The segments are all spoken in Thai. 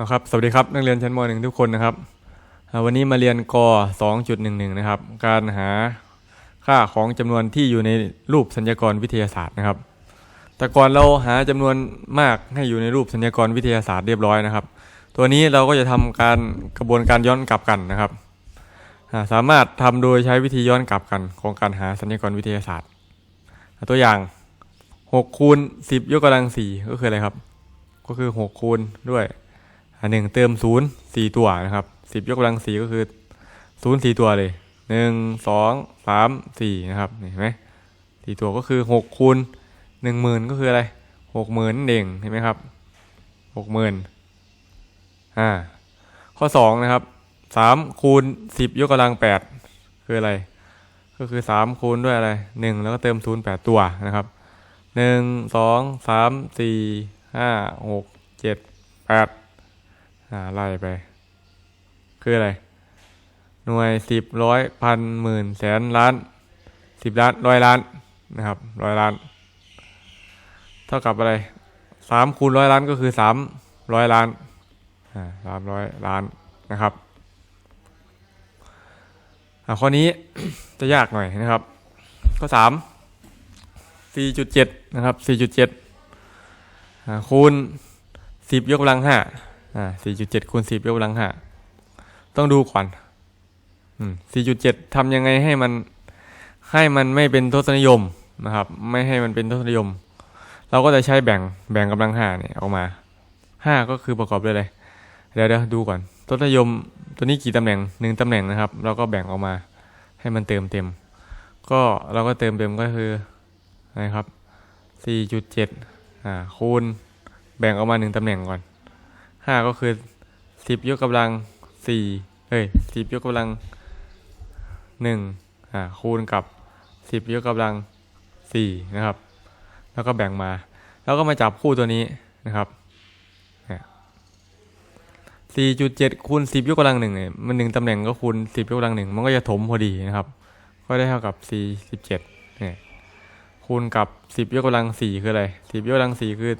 นะครับ สวัสดีครับ นักเรียนชั้นม .1 ทุกคนนะครับ วันนี้มาเรียนก 2.11 นะครับ การหาค่าของจำนวนที่อยู่ในรูปสัญญากรวิทยาศาสตร์นะครับ แต่ก่อนเราหาจำนวนมากให้อยู่ในรูปสัญญากรวิทยาศาสตร์เรียบร้อยนะครับ ตัวนี้เราก็จะทำการกระบวนการย้อนกลับกันนะครับ สามารถทำโดยใช้วิธีย้อนกลับกันของการหาสัญญากรวิทยาศาสตร์ ตัวอย่าง6คูณ10 ยกกำลัง4ก็คืออะไรครับ ก็คือ 6 คูณด้วย อันหนึ่งเติมศูนย์สี่ตัวนะครับสิบยกกำลังสี่ก็คือศูนย์สี่ตัวเลยหนึ่งสองสามสี่นะครับเห็นไหมสี่ตัวก็คือหกคูณหนึ่งหมื่นก็คืออะไรหกหมื่นเด้งเห็นไหมครับหกหมื่นอ่าข้อสองนะครับสามคูณสิบยกกำลังแปดคืออะไร ก็คือสามคูณด้วยอะไรหนึ่งแล้วก็เติมศูนย์แปดตัวนะครับหนึ่งสองสามสี่ห้าหกเจ็ดแปด อ่าไล่ไป คืออะไร หน่วยสิบร้อยพันหมื่นแสนล้านสิบล้านร้อยล้านนะครับร้อยล้าน เท่ากับอะไรสามคูณร้อยล้านก็คือสามร้อยล้านอ่าสามร้อยล้านนะครับอ่าข้อนี้จะยากหน่อยนะครับ ข้อสามสี่จุดเจ็ดนะครับสี่จุดเจ็ดคูณสิบยกกำลังห้า อ่า4.7คูณ10ยกกำลังห้าต้องดูก่อนอืม4.7ทำยังไงให้มันให้มันไม่เป็นทศนิยมนะครับ ไม่ให้มันเป็นทศนิยม เราก็จะใช้แบ่งแบ่งกำลังห้าเนี่ยออกมาห้าก็คือประกอบด้วยอะไรเดี๋ยวเดี๋ยวดูก่อนทศนิยมตัวนี้กี่ตำแหน่งหนึ่งตำแหน่งนะครับ เราก็แบ่งออกมาให้มันเติมเต็ม ก็เราก็เติมเต็มก็คืออะครับ4.7อ่าคูณแบ่งออกมาหนึ่งตำแหน่งก่อน ห้าก็คือสิบยกกำลังสี่เอ้ยสิบยกกำลังหนึ่งอ่าคูณกับสิบยกกำลังสี่นะครับ แล้วก็แบ่งมา แล้วก็มาจับคู่ตัวนี้นะครับสี่จุดเจ็ดคูณสิบยกกำลังหนึ่งเนี่ยมันหนึ่งตำแหน่งก็คูณสิบยกกำลังหนึ่งมันก็จะถมพอดีนะครับ ก็ได้เท่ากับสี่สิบเจ็ดเนี่ยคูณกับสิบยกกำลังสี่คืออะไรสิบยกกำลังสี่คือ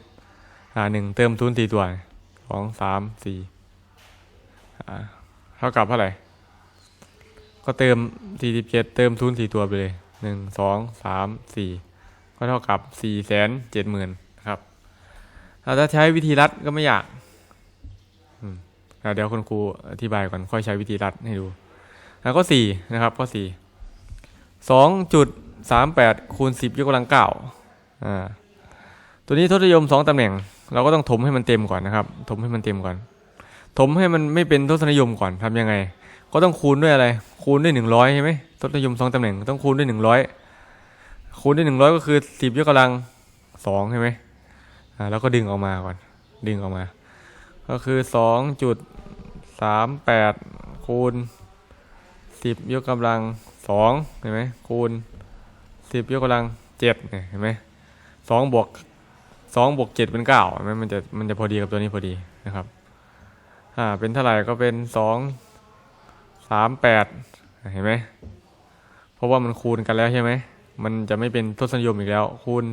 อ่าหนึ่งเติมศูนย์สี่ตัว สองสามสี่เท่ากับเท่าไหร่ ก็เติมสี่สิบเจ็ดเติมศูนสี่ตัวไปเลยหนึ่งสองสามสี่ก็เท่ากับสี่แสนเจ็ดหมื่นครับถ้าจะใช้วิธีรัดก็ไม่อยากเดี๋ยวคุณครูอธิบายก่อนค่อยใช้วิธีรัดให้ดู แล้วก็สี่นะครับก็สี่สองจุดสามแปดคูณสิบยกกำลังเก้าอ่า ตัวนี้ทศนิยมสองตำแหน่ง เราก็ต้องถมให้มันเต็มก่อนนะครับ ถมให้มันเต็มก่อน ถมให้มันไม่เป็นทศนิยมก่อนทำยังไง ก็ต้องคูณด้วยอะไร คูณด้วยหนึ่งร้อยใช่ไหมทศนิยมสองตำแหน่งต้องคูณด้วยหนึ่งร้อยคูณด้วยหนึ่งร้อยก็คือสิบยกกำลังสองใช่ไหมอ่าแล้วก็ดึงออกมาก่อน ดึงออกมา ก็คือสองจุดสามแปดคูณสิบยกกำลังสองเห็นไหมคูณสิบยกกำลังเจ็ดเห็นไหมสองบวก สองบวกเจ็ดเป็นเก้ามันจะมันจะพอดีกับตัวนี้พอดีนะครับอ่าเป็นเท่าไหร่ก็เป็นสองสามแปดเห็นไหมเพราะว่ามันคูณกันแล้วใช่ไหมมันจะไม่เป็นทศนิยมอีกแล้ว คูณ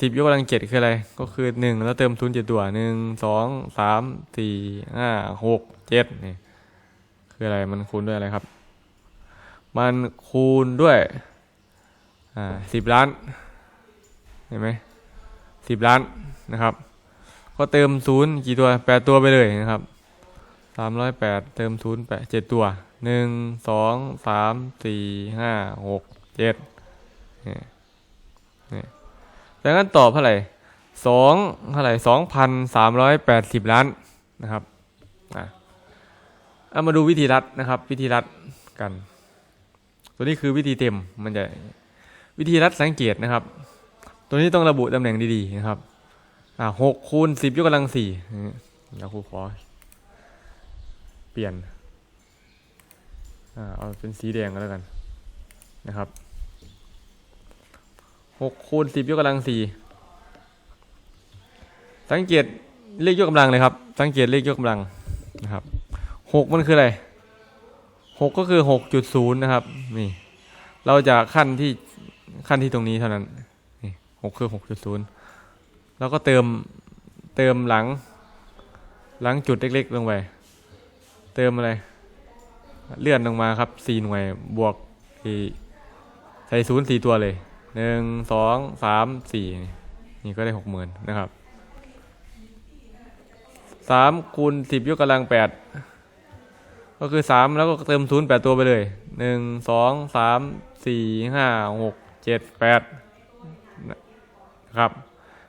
สิบยกกำลังเจ็ดคืออะไร ก็คือหนึ่งแล้วเติมศูนย์เจ็ดตัวหนึ่งสองสามสี่ห้าหกเจ็ดนี่คืออะไรมันคูณด้วยอะไรครับ มันคูณด้วยอ่าสิบล้านเห็นไหม สิบล้านนะครับ ก็เติมศูนย์กี่ตัวแปดตัวไปเลยนะครับสามร้อยแปดเติมศูนย์แปดเจ็ดตัวหนึ่งสองสามสี่ห้าหกเจ็ดนี่นี่ดังนั้นตอบเท่าไหร่สองเท่าไหร่สองพันสามร้อยแปดสิบล้านนะครับอะเอามาดูวิธีรัดนะครับ วิธีรัดกัน ตัวนี้คือวิธีเต็มมันจะวิธีรัดสังเกตนะครับ ตัวนี้ต้องระบุตำแหน่งดีๆนะครับ อ่าหกคูณสิบยกกำลังสี่เดี๋ยวครูขอ เปลี่ยน อ่า เอาเป็นสีแดงก็แล้วกันนะครับหกคูณสิบยกกำลังสี่สังเกตเลขยกกำลังเลยครับ สังเกตเลขยกกำลังนะครับหกมันคืออะไรหกก็คือหกจุดศูนย์นะครับ นี่ เราจะขั้นที่ขั้นที่ตรงนี้เท่านั้น หกคือหกจุดศูนย์แล้วก็เติมเติมหลัง หลังจุดเล็กๆลงไปเติมอะไร เลื่อนลงมาครับสี่หน่วยบวกอีใส่ศูนย์สี่ตัวเลยหนึ่งสองสามสี่นี่ก็ได้หกหมื่นนะครับสามคูณสิบยกกำลังแปดก็คือสามแล้วก็เติมศูนย์แปดตัวไปเลยหนึ่งสองสามสี่ห้าหกเจ็ดแปด นะครับ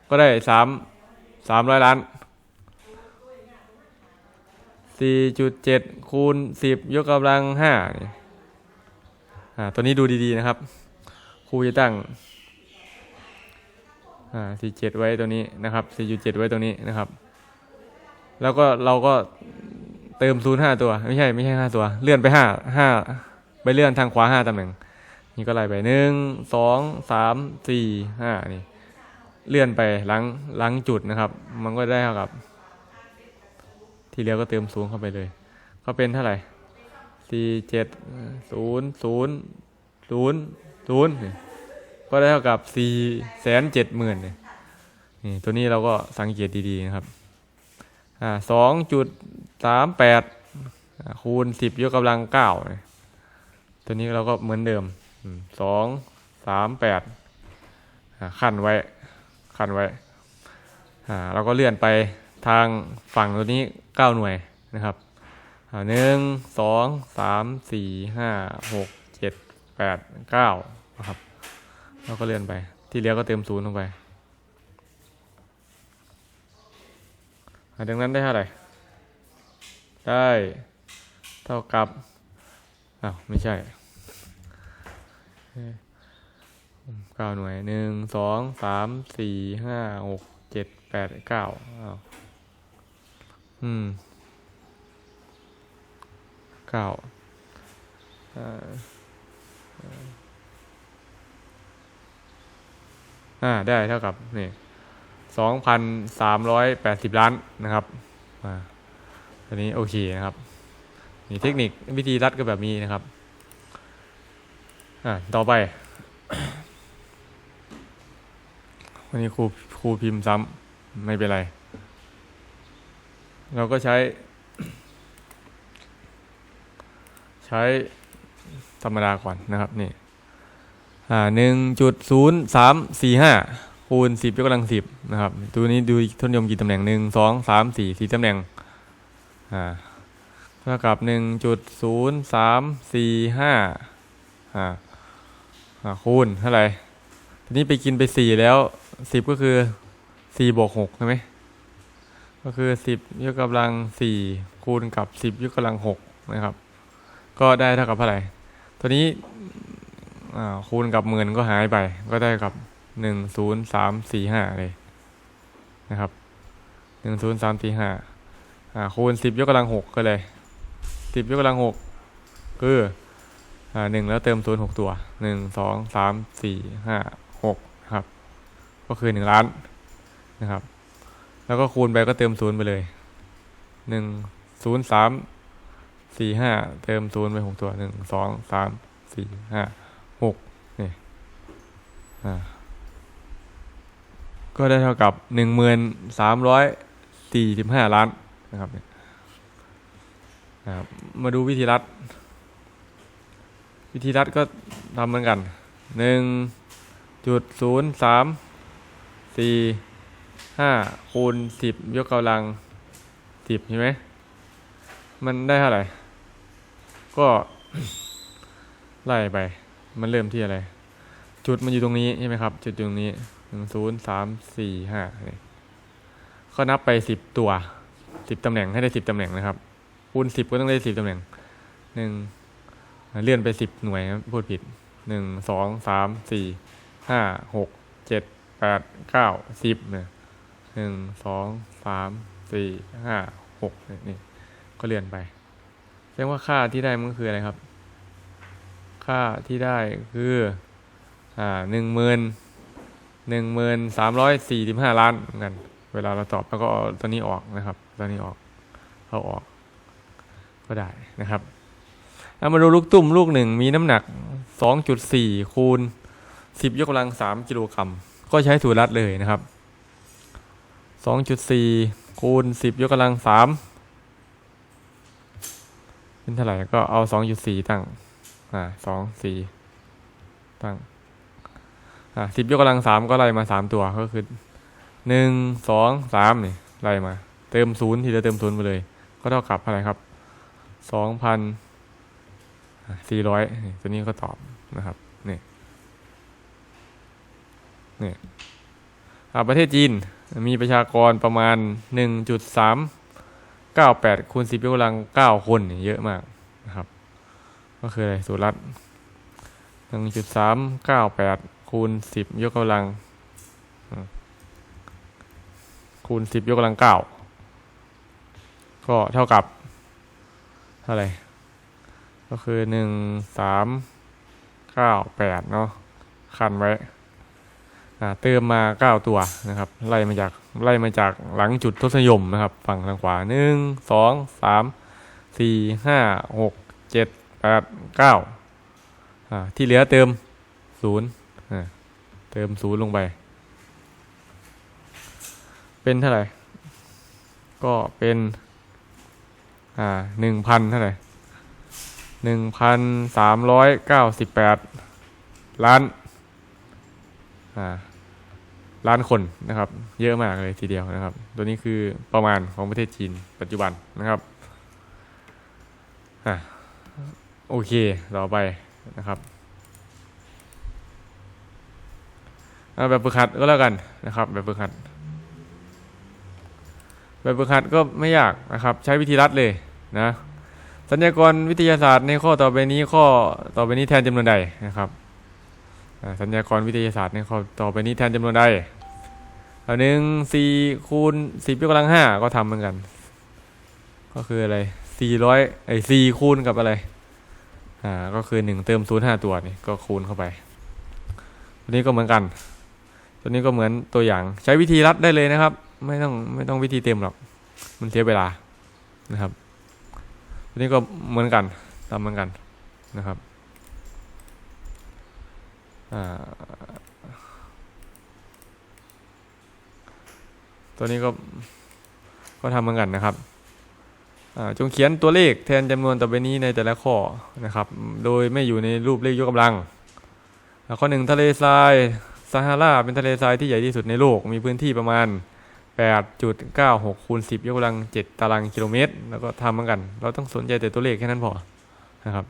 ก็ได้สามสามร้อยล้านสี่จุดเจ็ดคูณสิบยกกำลังห้าอ่าตัวนี้ดูดีๆนะครับ ครูจะตั้งอ่าสี่เจ็ดไว้ตัวนี้นะครับสี่จุดเจ็ดไว้ตัวนี้นะครับ แล้วก็เราก็เติมศูนย์ห้าตัว ไม่ใช่ไม่ใช่ห้าตัว เลื่อนไปห้าห้าไปเลื่อนทางขวาห้าตำแหน่ง นี่ก็ไล่ไปหนึ่งสองสามสี่ห้านี่ เลื่อนไปหลังหลังจุดนะครับ มันก็ได้เท่ากับ ที่เหลือก็เติมศูนย์เข้าไปเลย ก็เป็นเท่าไหร่สี่เจ็ดศูนย์ศูนย์ศูนย์ศูนย์ก็ได้เท่ากับสี่แสนเจ็ดหมื่นนี่นี่ตัวนี้เราก็สังเกตดีๆนะครับอ่าสองจุดสามแปดคูณสิบยกกำลังเก้าตัวนี้เราก็เหมือนเดิมสองสามแปดขั้นไว้ คันไว้อ่าเราก็เลื่อนไปทางฝั่งตัวนี้เก้าหน่วยนะครับหนึ่งสองสามสี่ห้าหกเจ็ดแปดเก้านะครับเราก็เลื่อนไป ที่เหลือก็เติมศูนย์ลงไปดังนั้นได้เท่าไหร่ ได้เท่ากับอ้าวไม่ใช่ เก้าหน่วยหนึ่งสองสามสี่ห้าหกเจ็ดแปดเก้าอ้าวอืมเก้าอ่าอ่าได้เท่ากับนี่สองพันสามร้อยแปดสิบล้านนะครับอ่าตัวนี้โอเคนะครับมีเทคนิควิธีรัดก็แบบนี้นะครับอ่าต่อไป วันนี้ครูครูพิมพ์ซ้ำไม่เป็นไร เราก็ใช้ ใช้ธรรมดาก่อนนะครับนี่อ่าหนึ่งจุดศูนย์สามสี่ห้าคูณสิบยกกำลังสิบนะครับ ตัวนี้ดูทศนิยมกี่ตำแหน่งหนึ่งสองสามสี่สี่ตำแหน่งอ่าเท่ากับหนึ่งจุดศูนย์สามสี่ห้าอ่าอ่าคูณเท่าไหร่ทีนี้ไปกินไปสี่แล้ว สิบก็คือสี่บวกหกใช่ไหมก็คือสิบยกกำลังสี่คูณกับสิบยกกำลังหกนะครับ ก็ได้เท่ากับเท่าไหร่ตัวนี้คูณกับหมื่นก็หายไป ก็ได้กับหนึ่งศูนย์สามสี่ห้าเลยนะครับหนึ่งศูนย์สามสี่ห้าคูณสิบยกกำลังหกก็เลยสิบยกกำลังหกคือหนึ่งแล้วเติมศูนย์หกตัวหนึ่งสองสามสี่ห้าหกครับ ก็คือหนึ่งล้านนะครับ แล้วก็คูณไปก็เติมศูนย์ไปเลยหนึ่งศูนย์สามสี่ห้าเติมศูนย์ไปหกตัวหนึ่งสองสามสี่ห้าหกนี่อ่าก็ได้เท่ากับหนึ่งหมื่นสามร้อยสี่สิบห้าล้านนะครับนะครับ มาดูวิธีรัด วิธีรัดก็ทำเหมือนกันหนึ่งจุดศูนย์สาม สี่ห้าคูณสิบยกกำลังสิบใช่ไหม มันได้เท่าไหร่ ก็ไล่ไป มันเริ่มที่อะไร จุดมันอยู่ตรงนี้ใช่ไหมครับ จุดตรงนี้หนึ่งศูนย์สามสี่ห้าก็นับไปสิบตัวสิบตำแหน่งให้ได้สิบตำแหน่งนะครับ คูณสิบก็ต้องได้สิบตำแหน่งหนึ่งเลื่อนไปสิบหน่วยพูดผิดหนึ่งสองสามสี่ห้าหกเจ็ด ปดเก้าสิบเนี่ยหนึ่งสองสามสี่ห้าหกนี่ก็เลื่อนไปแสดงว่าค่าที่ได้มันก็คืออะไรครับ ค่าที่ได้คืออ่าหนึ่งหมื่นหนึ่งหมื่นสามร้อยสี่สิบห้าล้านเหมือนกันเวลาเราตอบแล้วก็เอาตัวนี้ออกนะครับ ตัวนี้ออกเอาออกก็ได้นะครับเอามาดูลูกตุ่มลูกหนึ่งมีน้ำหนักสองจุดสี่คูณสิบยกกำลังสามกิโลกรัม ก็ใช้สูตรลัดเลยนะครับสองจุดสี่คูณสิบยกกำลังสามเป็นเท่าไหร่ก็เอาสองจุดสี่ตั้ง อ่าสองสี่ตั้ง อ่าสิบยกกำลังสามก็ไล่มาสามตัวก็คือหนึ่งสองสามนี่ไล่มา เติมศูนย์ทีละเติมศูนย์ไปเลย ก็เท่ากับอะไหร่ครับสองพันสี่ร้อยตัวนี้ก็ตอบนะครับนี่ นี่ประเทศจีนมีประชากรประมาณหนึ่งจุดสามเก้าแปดคูณสิบยกกำลังเก้าคนเยอะมากนะครับ ก็คืออะไรสูตรลัดหนึ่งจุดสามเก้าแปดคูณสิบยกกำลัง คูณสิบยกกำลังเก้าก็เท่ากับ เท่าไหร่ ก็คือหนึ่งสามเก้าแปดเนาะคันไว้ เติมมาเก้าตัวนะครับไล่มาจากไล่มาจากหลังจุดทศนิยมนะครับ ฝั่งทางขวาหนึ่งสองสามสี่ห้าหกเจ็ดแปดเก้าที่เหลือเติมศูนย์เติมศูนย์ลงไป เป็นเท่าไหร่ ก็เป็นอ่าหนึ่งพันเท่าไหร่หนึ่งพันสามร้อยเก้าสิบแปดล้าน ล้านคนนะครับ เยอะมากเลยทีเดียวนะครับ ตัวนี้คือประมาณของประเทศจีนปัจจุบันนะครับอ่าโอเคต่อไปนะครับเอาแบบฝึกหัดก็แล้วกันนะครับ แบบฝึกหัด แบบฝึกหัดก็ไม่ยากนะครับ ใช้วิธีรัดเลยนะสัญญากรวิทยาศาสตร์ในข้อต่อไปนี้ข้อต่อไปนี้แทนจำนวนใดนะครับ สัญญากรวิทยาศาสตร์ในข้อต่อไปนี้แทนจำนวนใดอันหนึ่งสี่คูณสิบยกกำลังห้าก็ทำเหมือนกัน ก็คืออะไรสี่ร้อยไอ้สี่คูณกับอะไร อ่า ก็คือหนึ่งเติมศูนย์ห้าตัวนี่ก็คูณเข้าไป ตัวนี้ก็เหมือนกัน ตัวนี้ก็เหมือนตัวอย่างใช้วิธีรัดได้เลยนะครับ ไม่ต้องไม่ต้องวิธีเต็มหรอก มันเสียเวลานะครับ ตัวนี้ก็เหมือนกันทำเหมือนกันนะครับ ตัวนี้ก็ก็ทำเหมือนกันนะครับจงเขียนตัวเลขแทนจำนวนต่อไปนี้ในแต่ละข้อนะครับ โดยไม่อยู่ในรูปเลขยกกำลัง ข้อหนึ่งทะเลทรายซาฮาราเป็นทะเลทรายที่ใหญ่ที่สุดในโลก มีพื้นที่ประมาณ 8.96คูณ10 ยกกำลัง 7 ตารางกิโลเมตร แล้วก็ทำเหมือนกัน เราต้องสนใจแต่ตัวเลขแค่นั้นพอนะครับ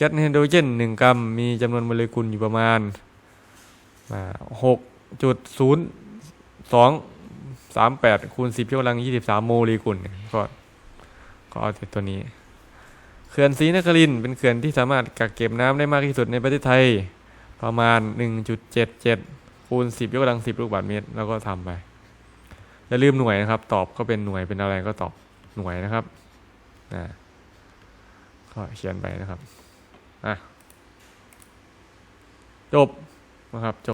แก๊สไฮโดรเจน1กรัมมีจำนวนโมเลกุลอยู่ประมาณหกจุดศูนย์สอ่า6.0238คูณ10ยกกำลัง23โมเลกุลก็ก็เอาแต่ตัวนี้เขื่อนศรีนครินเป็นเขื่อนที่สามารถกักเก็บน้ำได้มากที่สุดในประเทศไทย ประมาณ 1.77 คูณ 10 ยกกำลัง 10 ลูกบาศก์เมตร แล้วก็ทำไปอย่าลืมหน่วยนะครับ ตอบก็เป็นหน่วยเป็นอะไรก็ตอบหน่วยนะครับนะก็เขียนไปนะครับ อะจบนะครับจบ